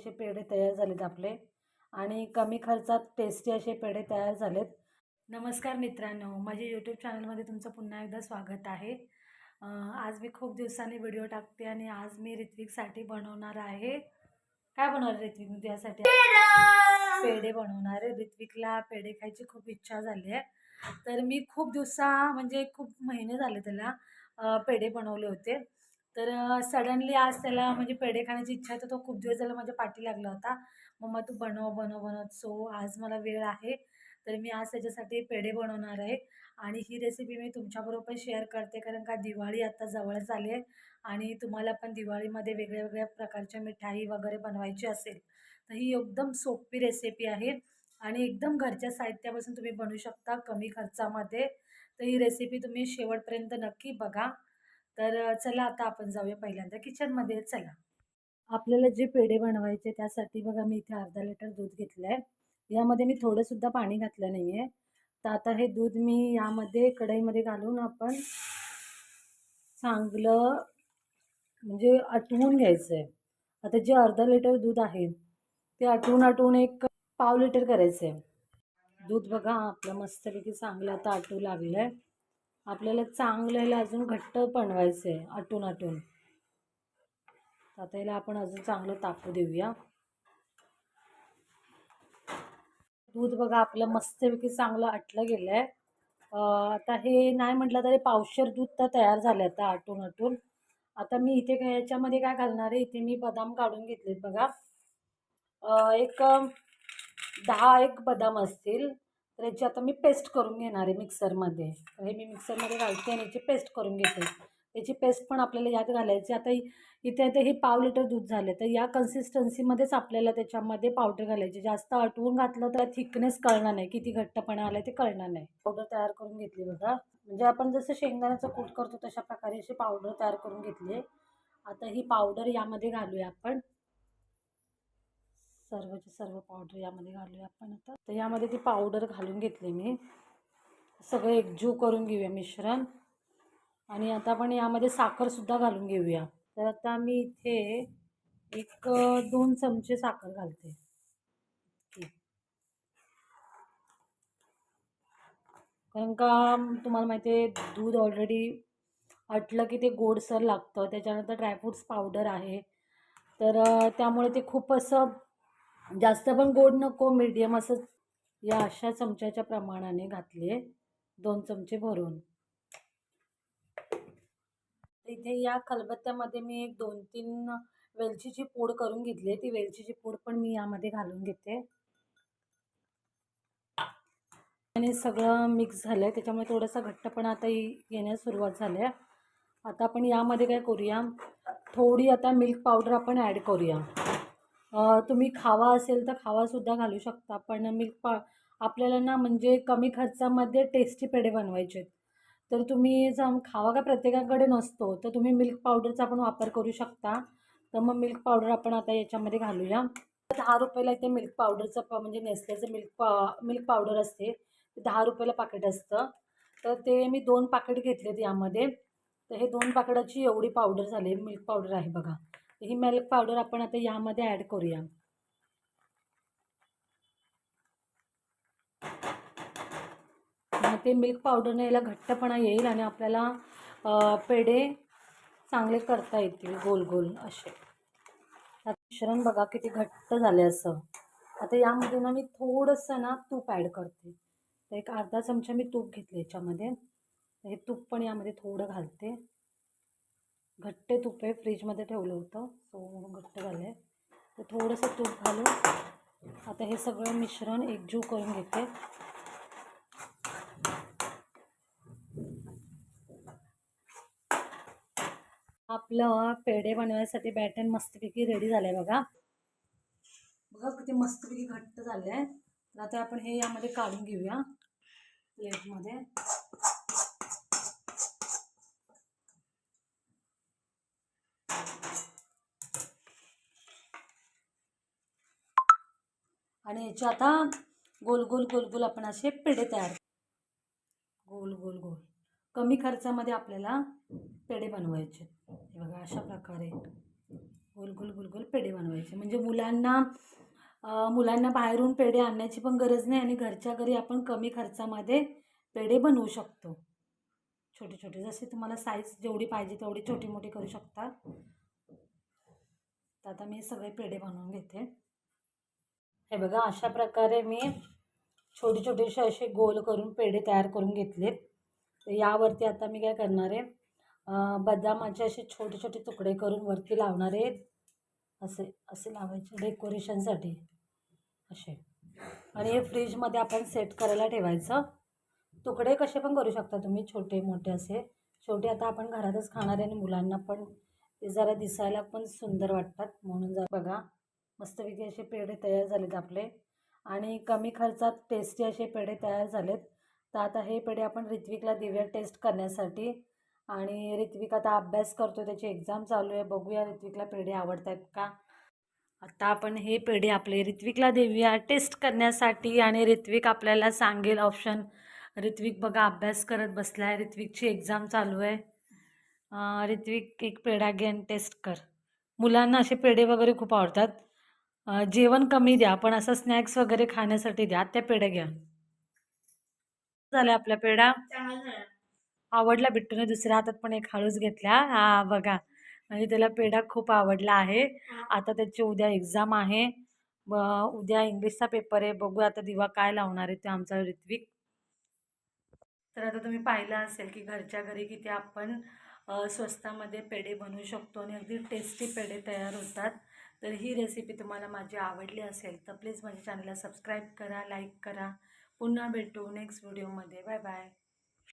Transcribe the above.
असे पेढे तयार झालेत आपले. आणि कमी खर्चात टेस्टी असे पेढे तयार झालेत. नमस्कार मित्रांनो माझ्या यूट्यूब चॅनलमध्ये तुमचं पुन्हा एकदा स्वागत आहे. आज मी खूप दिवसांनी व्हिडिओ टाकते आणि आज मी ऋत्विकसाठी बनवणार आहे. काय बनवणार ऋत्विक मी त्यासाठी पेढे! बनवणार आहे. ऋत्विकला पेढे खायची खूप इच्छा झाली आहे. तर मी खूप दिवसा म्हणजे खूप महिने झाले त्याला पेढे बनवले होते. तर सडनली आज त्याला म्हणजे पेढे खाण्याची इच्छा तर तो खूप दिवस झाला माझ्या पाठी लागला होता. मम्मा तू बनव बनव बनव सो आज मला वेळ आहे तर मी आज त्याच्यासाठी पेढे बनवणार आहे आणि ही रेसिपी मी तुमच्याबरोबर पण शेअर करते कारण का दिवाळी आता जवळच आली आहे आणि तुम्हाला पण दिवाळीमध्ये वेगळ्या वेगळ्या प्रकारच्या मिठाई वगैरे बनवायची असेल तर ही एकदम सोपी रेसिपी आहे आणि एकदम घरच्या साहित्यापासून तुम्ही बनवू शकता कमी खर्चामध्ये. तर ही रेसिपी तुम्ही शेवटपर्यंत नक्की बघा तर चला आता आपण जाऊया पहिल्यांदा किचनमध्ये चला. आपल्याला जे पेढे बनवायचे त्यासाठी बघा मी इथे अर्धा लिटर दूध घेतलं आहे यामध्ये मी थोडंसुद्धा पाणी घातलं नाही आहे तर आता हे दूध मी यामध्ये कढईमध्ये घालून आपण चांगलं म्हणजे आटवून घ्यायचं आहे आता जे अर्धा लिटर दूध आहे ते आटवून आटवून एक पाव लिटर करायचं आहे दूध बघा आपलं मस्तपैकी चांगलं आता आटू लागलं आहे आपल्याला चांगलं याला अजून घट्ट बनवायचं आहे आटून. आटून आता याला आपण अजून चांगलं तापू देऊया. दूध बघा आपलं मस्तपैकी चांगलं आटलं गेलं आहे आता हे नाही म्हटलं तरी पावशर दूध तर तयार झालं आता आटून आटून. आता मी इथे काय याच्यामध्ये काय घालणार आहे? इथे मी बदाम काढून घेतलेत बघा. एक दहा एक बदाम असतील. तर याची आता मी पेस्ट करून घेणार आहे मिक्सरमध्ये तर हे मी मिक्सरमध्ये घालते आणि याची पेस्ट करून घेते. त्याची पेस्ट पण आपल्याला यात घालायची. आता इथे आता हे पाव लिटर दूध झालं. तर या कन्सिस्टन्सीमध्येच आपल्याला त्याच्यामध्ये पावडर घालायची. जास्त आटवून घातलं तर थिकनेस कळणार नाही. किती घट्टपणा आला ते कळणार नाही. पावडर तयार करून घेतली बघा. म्हणजे आपण जसं शेंगदाण्याचं कूट करतो तशा प्रकारे अशी पावडर तयार करून घेतली आता ही पावडर यामध्ये घालूया आपण. सर्वची सर्व पावडर यामध्ये घालूया आपण आता. तर यामध्ये ती पावडर घालून घेतली मी. सगळं एकजीव करून घेऊया मिश्रण. आणि आता आपण यामध्ये साखरसुद्धा घालून घेऊया. तर आता मी इथे एक दोन चमचे साखर घालते. कारण का तुम्हाला माहिती आहे दूध ऑलरेडी आटलं की ते गोडसर लागतं. त्याच्यानंतर ड्रायफ्रूट्स पावडर आहे. तर त्यामुळे ते खूप असं जास्त पण गोड नको मीडियम असंच. या अशा चमच्याच्या प्रमाणाने घातले दोन चमचे भरून. इथे या खलबत्त्यामध्ये मी एक दोन तीन वेलचीची पूड करून घेतली. ती वेलचीची पूड पण मी यामध्ये घालून घेते. आणि सगळं मिक्स झालं आहे त्याच्यामुळे थोडासा घट्टपणा आता येण्यास सुरुवात झाली आहे. आता आपण यामध्ये काय करूया? थोडी आता मिल्क पावडर आपण ॲड करूया. तुम्ही खावा असेल तर खावासुद्धा घालू शकता. पण मिल्क पा आपल्याला ना म्हणजे कमी खर्चामध्ये टेस्टी पेढे बनवायचे आहेत तर तुम्ही जर खावा का प्रत्येकाकडे नसतो तर तुम्ही मिल्क पावडरचा पण वापर करू शकता. तर मग मिल्क पावडर आपण आता याच्यामध्ये घालूया. दहा रुपयाला इथे मिल्क पावडरचं प म्हणजे नेसल्याचं मिल्क पा मिल्क पावडर असते. ते दहा रुपयाला पाकिट असतं. तर ते मी दोन पाकिट घेतलेत यामध्ये. तर हे दोन पाकिटाची एवढी पावडर झाली मिल्क पावडर आहे बघा. ही मिल्क पावडर आपण आता यामध्ये ॲड करूया. ते मिल्क पावडरने याला घट्टपणा येईल आणि आपल्याला पेढे चांगले करता येतील गोल गोल असे. मिश्रण बघा किती घट्ट झाले असं. आता यामध्ये ना मी थोडंसं ना तूप ॲड करते. तर एक अर्धा चमचा मी तूप घेतले याच्यामध्ये. हे तूप पण यामध्ये थोडं घालते. घट्ट तूप आहे फ्रीजमध्ये ठेवलं होतं सो घट्ट झालं. आहे तर थोडंसं तूप घालून आता हे सगळं मिश्रण एकजीव करून घेते. आपलं पेढे बनवायसाठी बॅटन मस्तपैकी रेडी झालं आहे बघा. बघा किती मस्तपैकी घट्ट झालं आहे तर आता आपण हे यामध्ये काढून घेऊया प्लेटमध्ये आणि याचे आता गोल गोल गोल गोल आपण असे पेढे तयार गोल गोल गोल. कमी खर्चामध्ये आपल्याला पेढे बनवायचे. हे बघा अशा प्रकारे गोल गोल गोल गोल पेढे बनवायचे. म्हणजे मुलांना मुलांना बाहेरून पेढे आणण्याची पण गरज नाही आणि घरच्या घरी आपण कमी खर्चामध्ये पेढे बनवू शकतो. छोटे छोटे. जसे तुम्हाला साईज जेवढी पाहिजे तेवढी छोटी मोठी करू शकता. तर आता मी सगळे पेढे बनवून घेते. हे बघा अशा प्रकारे मी छोटे छोटेसे असे गोल करून पेढे तयार करून घेतलेत. तर यावरती आता मी काय करणार आहे? बदामाचे असे छोटे छोटे तुकडे करून वरती लावणार आहेत असे असे लावायचे डेकोरेशनसाठी. असे. आणि हे फ्रीजमध्ये आपण सेट करायला ठेवायचं. तुकडे कसे पण करू शकता तुम्ही छोटे मोठे असे. छोटे आता आपण घरातच खाणार आहे आणि मुलांना पण ते जरा दिसायला पण सुंदर वाटतात. म्हणून जरा बघा. मस्तपैकी असे पेढे तयार झालेत आपले. आणि कमी खर्चात टेस्टी असे पेढे तयार झालेत. तर आता हे पेढे आपण ऋत्विकला देऊया टेस्ट करण्यासाठी. आणि ऋत्विक आता अभ्यास करतो त्याची एक्झाम चालू आहे. बघूया ऋत्विकला पेढे आवडत आहेत का? आता आपण हे पेढे आपले ऋत्विकला देऊया टेस्ट करण्यासाठी आणि ऋत्विक आपल्याला सांगेल ऑप्शन ऋत्विक बघा अभ्यास करत बसला आहे ऋत्विकची एक्झाम चालू आहे. ऋत्विक एक पेढा घे टेस्ट कर. मुलांना असे पेढे वगैरे खूप आवडतात. जेवण कमी द्या पण असं स्नॅक्स वगैरे खाण्यासाठी द्या. त्या पेढ्या घ्या. झाला आपला पेढा आवडला बिट्टूने दुसऱ्या हातात पण एक हळूच घेतला हा बघा. म्हणजे त्याला पेढा खूप आवडला आहे. आता त्याची उद्या एक्झाम आहे. उद्या इंग्लिशचा पेपर आहे. बघू आता दिवा काय लावणार आहे ते आमचा ऋत्विक. तर आता तुम्ही पाहिलं असेल की घरच्या घरी किती आपण स्वस्तामध्ये पेढे बनवू शकतो आणि अगदी टेस्टी पेढे तयार होतात. तर ही रेसिपी तुम्हाला माझी आवडली असेल तर प्लीज माझ्या चॅनलला सबस्क्राईब करा लाईक करा. पुन्हा भेटू नेक्स्ट व्हिडिओमध्ये बाय बाय